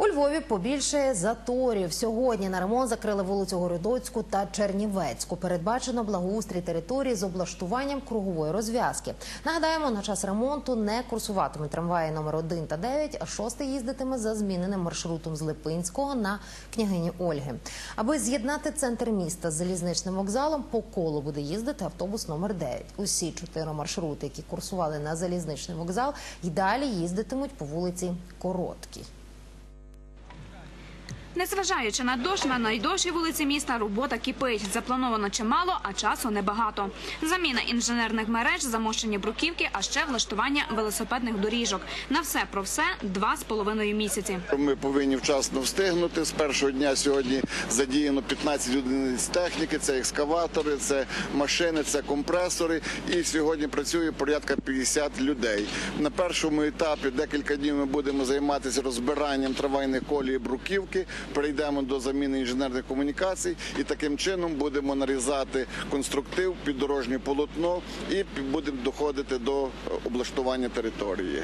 У Львові побільше заторів. Сьогодні на ремонт закрили вулицю Городоцьку та Чернівецьку. Передбачено благоустрій території з облаштуванням кругової розв'язки. Нагадаємо, на час ремонту не курсуватиме трамваї номер 1 та 9, а шостий їздитиме за зміненим маршрутом з Липинського на княгині Ольги. Аби з'єднати центр міста з залізничним вокзалом, по колу буде їздити автобус номер 9. Усі чотири маршрути, які курсували на залізничний вокзал, й далі їздитимуть по вулиці Короткій. Незважаючи на дощ, на найдовшій вулиці міста робота кипить. Заплановано чимало, а часу небагато. Заміна інженерних мереж, замощення бруківки, а ще влаштування велосипедних доріжок. На все про все два з половиною місяці. Ми повинні вчасно встигнути. З першого дня сьогодні задіяно 15 одиниць техніки. Це екскаватори, це машини, це компресори. І сьогодні працює порядка 50 людей. На першому етапі декілька днів ми будемо займатися розбиранням трамвайних колій бруківки. Перейдемо до заміни інженерних комунікацій і таким чином будемо нарізати конструктив, під дорожнє полотно і будемо доходити до е, облаштування території.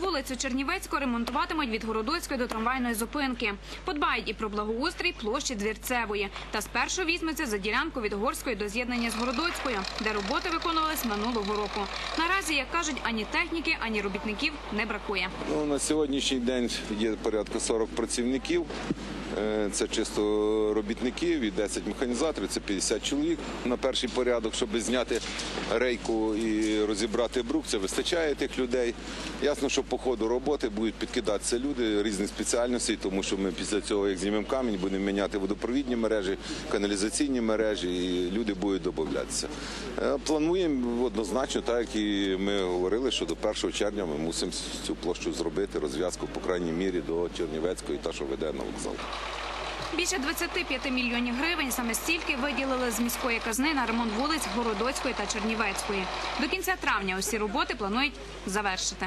Вулицю Чернівецьку ремонтуватимуть від Городоцької до трамвайної зупинки. Подбають і про благоустрій площі Двірцевої. Та спершу візьметься за ділянку від Горської до з'єднання з Городоцькою, де роботи виконувались минулого року. Наразі, як кажуть, ані техніки, ані робітників не бракує. Ну, на сьогоднішній день є порядка 40 працівників. Е, Це чисто робітників і 10 механізаторів, це 50 чоловік. На перший порядок, щоб зняти рейку і розібрати брук, це вистачає тих людей. Ясно, що по ходу роботи будуть підкидатися люди різних спеціальностей, тому що ми після цього, як знімемо камінь, будемо міняти водопровідні мережі, каналізаційні мережі, і люди будуть додатися. Е, Плануємо однозначно, так як і ми говорили, що до 1 червня ми мусимо цю площу зробити, розв'язку, по крайній мірі, до Чернівецької, та що веде на вокзал. Більше 25 мільйонів гривень саме стільки виділили з міської казни на ремонт вулиць Городоцької та Чернівецької. До кінця травня усі роботи планують завершити.